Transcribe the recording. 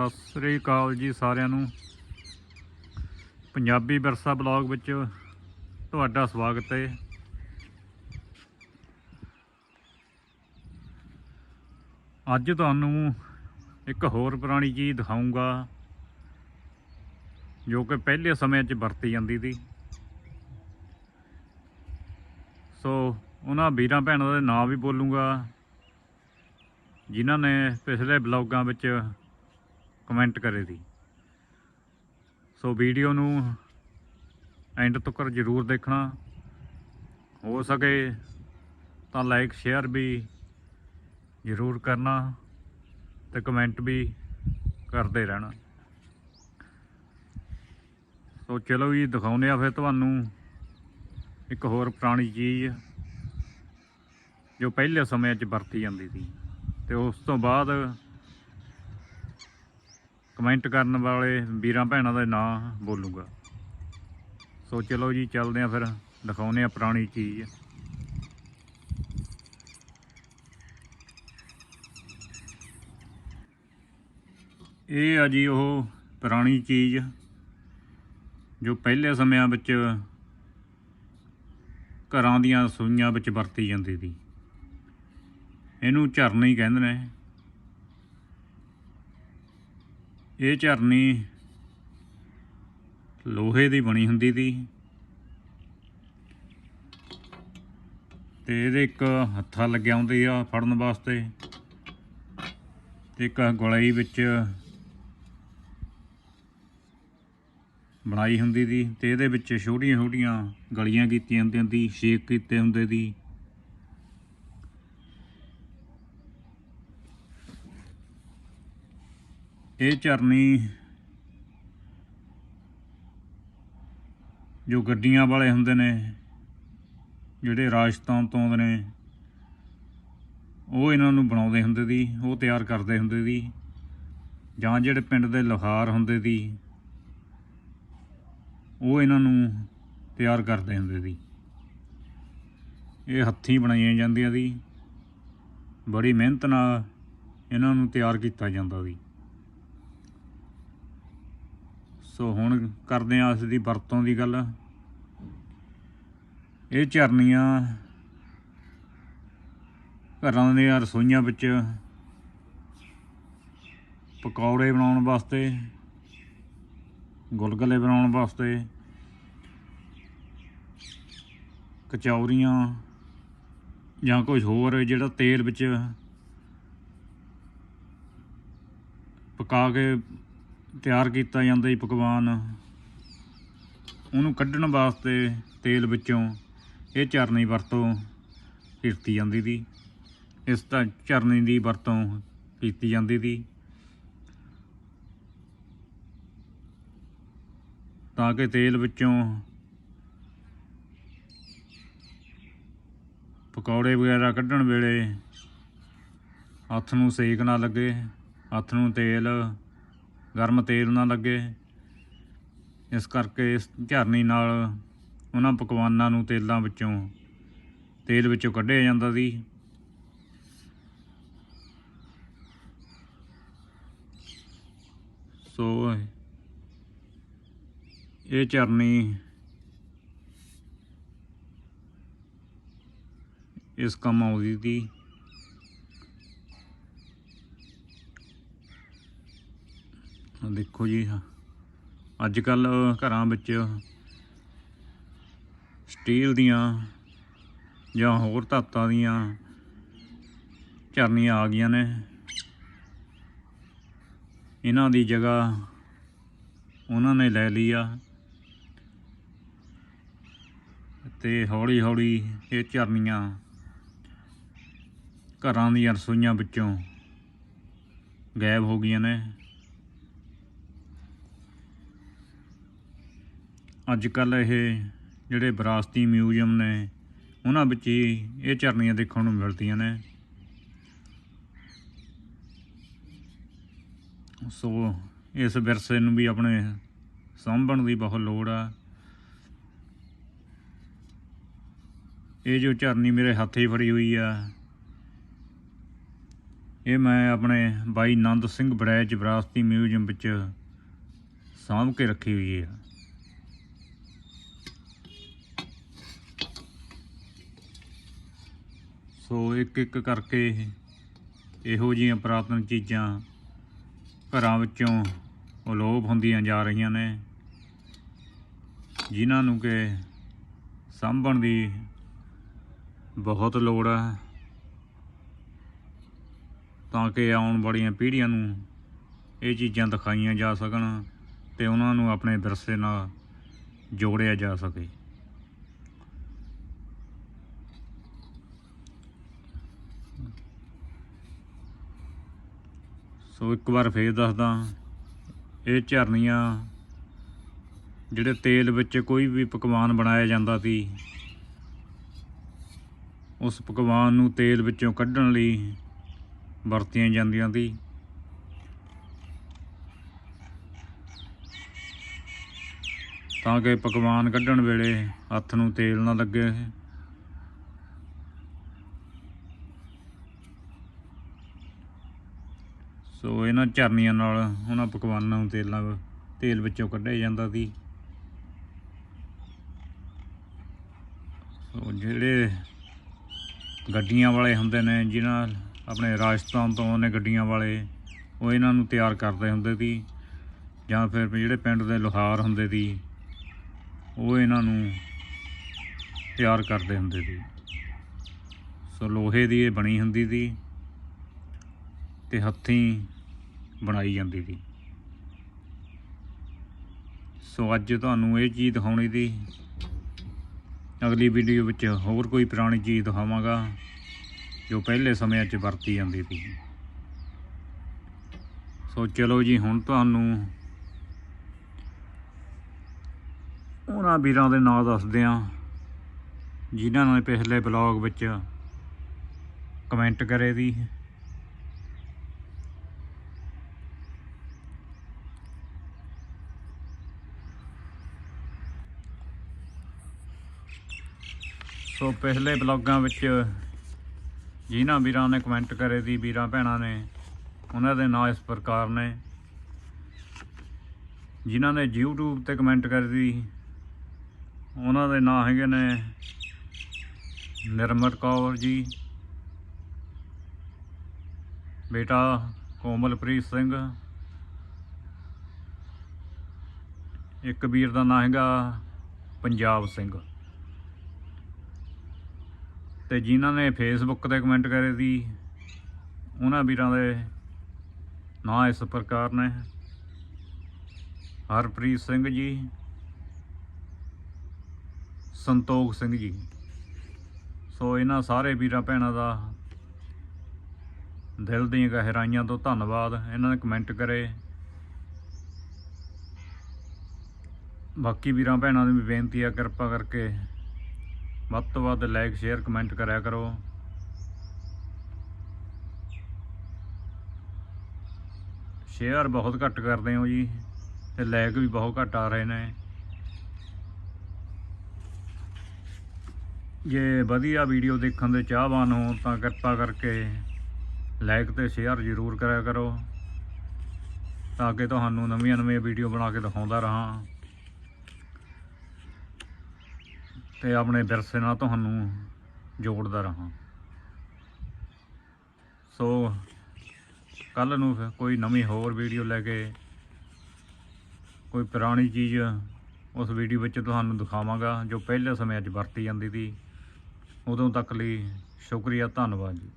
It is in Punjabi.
ਸਤਿ ਸ੍ਰੀ ਅਕਾਲ ਜੀ ਸਾਰਿਆਂ ਨੂੰ। ਪੰਜਾਬੀ ਵਿਰਸਾ ਬਲੌਗ ਵਿੱਚ ਤੁਹਾਡਾ ਸਵਾਗਤ ਹੈ। ਅੱਜ ਤੁਹਾਨੂੰ ਇੱਕ ਹੋਰ ਪੁਰਾਣੀ ਚੀਜ਼ ਦਿਖਾਉਂਗਾ ਜੋ ਕਿ ਪਹਿਲੇ ਸਮੇਂ 'ਚ ਵਰਤੀ ਜਾਂਦੀ ਸੀ। ਸੋ ਉਹਨਾਂ ਵੀਰਾਂ ਭੈਣਾਂ ਦੇ ਨਾਂ ਵੀ ਬੋਲੂੰਗਾ, ਜਿਨ੍ਹਾਂ ਨੇ ਪਿਛਲੇ ਬਲੌਗਾਂ ਵਿੱਚ ਕਮੈਂਟ ਕਰੇ ਸੀ ਸੋ ਵੀਡੀਓ ਨੂੰ ਐਂਡ ਤੱਕ ਜ਼ਰੂਰ ਦੇਖਣਾ। ਹੋ ਸਕੇ ਤਾਂ ਲਾਈਕ ਸ਼ੇਅਰ ਵੀ ਜ਼ਰੂਰ ਕਰਨਾ ਤੇ ਕਮੈਂਟ ਵੀ ਕਰਦੇ ਰਹਿਣਾ। ਸੋ ਚਲੋ ਜੀ, ਦਿਖਾਉਂਦੇ ਆ ਫਿਰ ਤੁਹਾਨੂੰ ਇੱਕ ਹੋਰ ਪੁਰਾਣੀ ਚੀਜ਼ ਜੋ ਪਹਿਲੇ ਸਮੇਂ 'ਚ ਵਰਤੀ ਜਾਂਦੀ ਸੀ। ਤੇ ਉਸ ਤੋਂ ਬਾਅਦ ਕਮੈਂਟ ਕਰਨ ਵਾਲੇ ਵੀਰਾਂ ਭੈਣਾਂ ਦਾ ਨਾਂ ਬੋਲੂਗਾ। ਸੋ ਚਲੋ ਜੀ, ਚੱਲਦੇ ਆ ਫਿਰ। ਦਿਖਾਉਂਦੇ ਆ ਪੁਰਾਣੀ ਚੀਜ਼। ਇਹ ਆ ਜੀ ਉਹ ਪੁਰਾਣੀ ਚੀਜ਼ ਜੋ ਪਹਿਲੇ ਸਮਿਆਂ ਵਿੱਚ ਘਰਾਂ ਦੀਆਂ ਸੂਈਆਂ ਵਿੱਚ ਵਰਤੀ ਜਾਂਦੀ ਸੀ। ਇਹਨੂੰ ਝਰਨੀ ਕਹਿੰਦੇ ਨੇ। ਇਹ ਝਰਨੀ ਲੋਹੇ ਦੀ ਬਣੀ ਹੁੰਦੀ ਸੀ। ਤੇ ਇਹਦੇ ਇੱਕ ਹੱਥਾ ਲੱਗਿਆ ਹੁੰਦੀ ਆ ਫੜਨ ਵਾਸਤੇ। ਤੇ ਇੱਕ ਗਲਾਈ ਵਿੱਚ ਬਣਾਈ ਹੁੰਦੀ ਸੀ। ਤੇ ਇਹਦੇ ਵਿੱਚ ਛੋਟੀਆਂ ਛੋਟੀਆਂ ਗਲੀਆਂ ਕੀਤੀਆਂ ਹੁੰਦੀਆਂ ਸੀ, ਸ਼ੇਕ ਕੀਤੇ ਹੁੰਦੇ ਸੀ। ਇਹ ਝਰਨੀ ਜੋ ਗੱਡੀਆਂ ਵਾਲੇ ਹੁੰਦੇ ਨੇ, ਜਿਹੜੇ ਰਾਜਸਥਾਨ ਤੋਂ ਆਉਂਦੇ ਨੇ, ਉਹ ਇਹਨਾਂ ਨੂੰ ਬਣਾਉਂਦੇ ਹੁੰਦੇ ਸੀ, ਉਹ ਤਿਆਰ ਕਰਦੇ ਹੁੰਦੇ ਸੀ। ਜਾਂ ਜਿਹੜੇ ਪਿੰਡ ਦੇ ਲੋਹਾਰ ਹੁੰਦੇ ਸੀ, ਉਹ ਇਹਨਾਂ ਨੂੰ ਤਿਆਰ ਕਰਦੇ ਹੁੰਦੇ ਸੀ। ਇਹ ਹੱਥੀਂ ਬਣਾਈਆਂ ਜਾਂਦੀਆਂ ਸੀ। ਬੜੀ ਮਿਹਨਤ ਨਾਲ ਇਹਨਾਂ ਨੂੰ ਤਿਆਰ ਕੀਤਾ ਜਾਂਦਾ ਸੀ। ਸੋ ਹੁਣ ਕਰਦੇ ਹਾਂ ਇਸ ਦੀ ਵਰਤੋਂ ਦੀ ਗੱਲ। ਇਹ ਝਰਨੀਆਂ ਘਰਾਂ ਦੀਆਂ ਰਸੋਈਆਂ ਵਿੱਚ ਪਕੌੜੇ ਬਣਾਉਣ ਵਾਸਤੇ, ਗੁਲਗਲੇ ਬਣਾਉਣ ਵਾਸਤੇ, ਕਚੌਰੀਆਂ ਜਾਂ ਕੁਝ ਹੋਰ ਜਿਹੜਾ ਤੇਲ ਵਿੱਚ ਪਕਾ ਕੇ ਤਿਆਰ ਕੀਤਾ ਜਾਂਦਾ ਜੀ ਪਕਵਾਨ। ਉਹਨੂੰ ਕੱਢਣ ਵਾਸਤੇ ਤੇਲ ਵਿੱਚੋਂ ਇਹ ਝਰਨੀ ਵਰਤੋਂ ਕੀਤੀ ਜਾਂਦੀ ਸੀ। ਇਸ ਤਾਂ ਝਰਨੀ ਦੀ ਵਰਤੋਂ ਕੀਤੀ ਜਾਂਦੀ ਸੀ। ਤਾਂ ਕਿ ਤੇਲ ਵਿੱਚੋਂ ਪਕੌੜੇ ਵਗੈਰਾ ਕੱਢਣ ਵੇਲੇ ਹੱਥ ਨੂੰ ਸੇਕ ਨਾ ਲੱਗੇ, ਹੱਥ ਨੂੰ ਤੇਲ ਗਰਮ ਤੇਲ ਨਾ ਲੱਗੇ। ਇਸ ਕਰਕੇ ਇਸ ਝਰਨੀ ਨਾਲ ਉਹਨਾਂ ਪਕਵਾਨਾਂ ਨੂੰ ਤੇਲਾਂ ਵਿੱਚੋਂ, ਤੇਲ ਵਿੱਚੋਂ ਕੱਢਿਆ ਜਾਂਦਾ ਸੀ। ਸੋ ਇਹ ਝਰਨੀ ਇਸ ਕੰਮ ਆਉਂਦੀ ਸੀ। ਦੇਖੋ ਜੀ ਅੱਜ ਕੱਲ ਘਰਾਂ ਵਿੱਚ ਸਟੀਲ ਦੀਆਂ ਜਾਂ ਹੋਰ ਧਾਤਾਂ ਦੀਆਂ ਝਰਨੀਆਂ ਆ ਗਈਆਂ ਨੇ। ਇਹਨਾਂ ਦੀ ਜਗ੍ਹਾ ਉਹਨਾਂ ਨੇ ਲੈ ਲਈ ਆ। ਤੇ ਹੌਲੀ ਹੌਲੀ ਇਹ ਝਰਨੀਆਂ ਘਰਾਂ ਦੀਆਂ ਰਸੋਈਆਂ ਵਿੱਚੋਂ ਗਾਇਬ ਹੋ ਗਈਆਂ ਨੇ। ਅੱਜ ਕੱਲ ਇਹ ਜਿਹੜੇ ਵਿਰਾਸਤੀ ਮਿਊਜ਼ੀਅਮ ਨੇ, ਉਹਨਾਂ ਵਿੱਚ ਹੀ ਇਹ ਝਰਨੀਆਂ ਦੇਖਣ ਨੂੰ ਮਿਲਦੀਆਂ ਨੇ। ਸੋ ਇਸ ਵਿਰਸੇ ਨੂੰ ਵੀ ਆਪਣੇ ਸਾਂਭਣ ਦੀ ਬਹੁਤ ਲੋੜ ਆ। ਇਹ ਜੋ ਝਰਨੀ ਮੇਰੇ ਹੱਥੇ ਫੜੀ ਹੋਈ ਆ, ਇਹ ਮੈਂ ਆਪਣੇ ਬਾਈ ਨੰਦ ਸਿੰਘ ਬੜੈਚ ਵਿਰਾਸਤੀ ਮਿਊਜ਼ੀਅਮ ਵਿੱਚ ਸਾਂਭ ਕੇ ਰੱਖੀ ਹੋਈ ਆ। ਸੋ ਇੱਕ ਇੱਕ ਕਰਕੇ ਇਹੋ ਜਿਹੀਆਂ ਪੁਰਾਤਨ ਚੀਜ਼ਾਂ ਘਰਾਂ ਵਿੱਚੋਂ ਅਲੋਪ ਹੁੰਦੀਆਂ ਜਾ ਰਹੀਆਂ ਨੇ, ਜਿਨ੍ਹਾਂ ਨੂੰ ਕਿ ਸਾਂਭਣ ਦੀ ਬਹੁਤ ਲੋੜ ਹੈ। ਤਾਂ ਕਿ ਆਉਣ ਵਾਲੀਆਂ ਪੀੜ੍ਹੀਆਂ ਨੂੰ ਇਹ ਚੀਜ਼ਾਂ ਦਿਖਾਈਆਂ ਜਾ ਸਕਣ ਤੇ ਉਹਨਾਂ ਨੂੰ ਆਪਣੇ ਵਿਰਸੇ ਨਾਲ ਜੋੜਿਆ ਜਾ ਸਕੇ। ਸੋ ਇੱਕ ਵਾਰ ਫੇਰ ਦੱਸਦਾ। ਇਹ ਝਰਨੀਆਂ ਜਿਹੜੇ ਤੇਲ ਵਿੱਚ ਕੋਈ ਵੀ ਪਕਵਾਨ ਬਣਾਇਆ ਜਾਂਦਾ ਸੀ, ਉਸ ਪਕਵਾਨ ਨੂੰ ਤੇਲ ਵਿੱਚੋਂ ਕੱਢਣ ਲਈ ਵਰਤੀਆਂ ਜਾਂਦੀਆਂ ਸੀ। ਤਾਂ ਕਿ ਪਕਵਾਨ ਕੱਢਣ ਵੇਲੇ ਹੱਥ ਨੂੰ ਤੇਲ ਨਾ ਲੱਗੇ। ਸੋ ਇਹਨਾਂ ਝਰਨੀਆਂ ਨਾਲ ਉਹਨਾਂ ਪਕਵਾਨਾਂ ਨੂੰ ਤੇਲਾਂ ਤੇਲ ਵਿੱਚੋਂ ਕੱਢਿਆ ਜਾਂਦਾ ਸੀ। ਸੋ ਜਿਹੜੇ ਗੱਡੀਆਂ ਵਾਲੇ ਹੁੰਦੇ ਨੇ, ਜਿਨ੍ਹਾਂ ਆਪਣੇ ਰਾਜਸਥਾਨ ਤੋਂ ਆਉਂਦੇ ਗੱਡੀਆਂ ਵਾਲੇ, ਉਹ ਇਹਨਾਂ ਨੂੰ ਤਿਆਰ ਕਰਦੇ ਹੁੰਦੇ ਸੀ। ਜਾਂ ਫਿਰ ਜਿਹੜੇ ਪਿੰਡ ਦੇ ਲੋਹਾਰ ਹੁੰਦੇ ਸੀ, ਉਹ ਇਹਨਾਂ ਨੂੰ ਤਿਆਰ ਕਰਦੇ ਹੁੰਦੇ ਸੀ। ਸੋ ਲੋਹੇ ਦੀ ਇਹ ਬਣੀ ਹੁੰਦੀ ਸੀ। ਤੇ ਹੱਥੀਂ ਬਣਾਈ ਜਾਂਦੀ ਸੀ। ਸੋ ਅੱਜ ਤੁਹਾਨੂੰ ਇਹ ਚੀਜ਼ ਦਿਖਾਉਣੀ ਦੀ ਅਗਲੀ ਵੀਡੀਓ ਵਿੱਚ ਹੋਰ ਕੋਈ ਪੁਰਾਣੀ ਚੀਜ਼ ਦਿਖਾਵਾਂਗਾ, ਜੋ ਪਹਿਲੇ ਸਮਿਆਂ 'ਚ ਵਰਤੀ ਜਾਂਦੀ ਸੀ। ਸੋ ਚਲੋ ਜੀ, ਹੁਣ ਤੁਹਾਨੂੰ ਉਹਨਾਂ ਵੀਰਾਂ ਦੇ ਨਾਂ ਦੱਸਦੇ ਆ ਜਿਨ੍ਹਾਂ ਨੇ ਪਿਛਲੇ ਬਲੌਗ ਵਿੱਚ ਕਮੈਂਟ ਕਰੇ ਦੀ ਸੋ ਪਿਛਲੇ ਬਲੌਗਾਂ ਵਿੱਚ ਜਿਨ੍ਹਾਂ ਵੀਰਾਂ ਨੇ ਕਮੈਂਟ ਕਰੇ ਦੀ, ਵੀਰਾਂ ਭੈਣਾਂ ਨੇ, ਉਹਨਾਂ ਦੇ ਨਾਂ ਇਸ ਪ੍ਰਕਾਰ ਨੇ। ਜਿਨ੍ਹਾਂ ਨੇ YouTube ਤੇ ਕਮੈਂਟ ਕਰੇ ਦੀ, ਉਹਨਾਂ ਦੇ ਨਾਂ ਹੈਗੇ ਨੇ ਨਿਰਮਲ ਕੌਰ ਜੀ, ਬੇਟਾ ਕੋਮਲਪ੍ਰੀਤ ਸਿੰਘ, ਇੱਕ ਵੀਰ ਦਾ ਨਾਂ ਹੈਗਾ ਪੰਜਾਬ ਸਿੰਘ। ਤੇ ਜਿਨ੍ਹਾਂ ਨੇ ਫੇਸਬੁੱਕ ਤੇ ਕਮੈਂਟ ਕਰੇ ਸੀ, ਉਹਨਾਂ ਵੀਰਾਂ ਦੇ ਨਾਂ ਇਸ ਪ੍ਰਕਾਰ ਨੇ। ਹਰਪ੍ਰੀਤ ਸਿੰਘ ਜੀ, ਸੰਤੋਖ ਸਿੰਘ ਜੀ। ਸੋ ਇਹਨਾਂ ਸਾਰੇ ਵੀਰਾਂ ਭੈਣਾਂ ਦਾ ਦਿਲ ਦੀਆਂ ਗਹਿਰਾਈਆਂ ਤੋਂ ਧੰਨਵਾਦ। ਇਹਨਾਂ ਨੇ ਕਮੈਂਟ ਕਰੇ। ਬਾਕੀ ਵੀਰਾਂ ਭੈਣਾਂ ਨੂੰ ਵੀ ਬੇਨਤੀ ਆ, ਕਿਰਪਾ ਕਰਕੇ ਵੱਧ ਤੋਂ ਵੱਧ ਲਾਈਕ ਸ਼ੇਅਰ ਕਮੈਂਟ ਕਰਿਆ ਕਰੋ। ਸ਼ੇਅਰ ਬਹੁਤ ਘੱਟ ਕਰਦੇ ਹੋ ਜੀ, ਤੇ ਲਾਈਕ ਵੀ ਬਹੁਤ ਘੱਟ ਆ ਰਹੇ ਨੇ। ਜੇ ਵਧੀਆ ਵੀਡੀਓ ਦੇਖਣ ਦੇ ਚਾਹਵਾਨ ਹੋ, ਤਾਂ ਕਿਰਪਾ ਕਰਕੇ ਲਾਈਕ ਤੇ ਸ਼ੇਅਰ ਜ਼ਰੂਰ ਕਰਿਆ ਕਰੋ, ਤਾਂ ਕਿ ਤੁਹਾਨੂੰ ਨਵੀਆਂ ਨਵੀਆਂ ਵੀਡੀਓ ਬਣਾ ਕੇ ਦਿਖਾਉਂਦਾ ਰਹਾਂ। ਤੇ ਆਪਣੇ ਵਿਰਸੇ ਨਾਲ ਤੁਹਾਨੂੰ ਜੋੜਦਾ ਰਹਾਂ। ਸੋ ਕੱਲ ਨੂੰ ਫਿਰ ਕੋਈ ਨਵੀਂ ਹੋਰ ਵੀਡੀਓ ਲੈ ਕੇ, ਕੋਈ ਪੁਰਾਣੀ ਚੀਜ਼ ਉਸ ਵੀਡੀਓ ਵਿੱਚ ਤੁਹਾਨੂੰ ਦਿਖਾਵਾਂਗਾ, ਜੋ ਪਹਿਲੇ ਸਮੇਂ 'ਚ ਵਰਤੀ ਜਾਂਦੀ ਸੀ। ਉਦੋਂ ਤੱਕ ਲਈ ਸ਼ੁਕਰੀਆ, ਧੰਨਵਾਦ ਜੀ।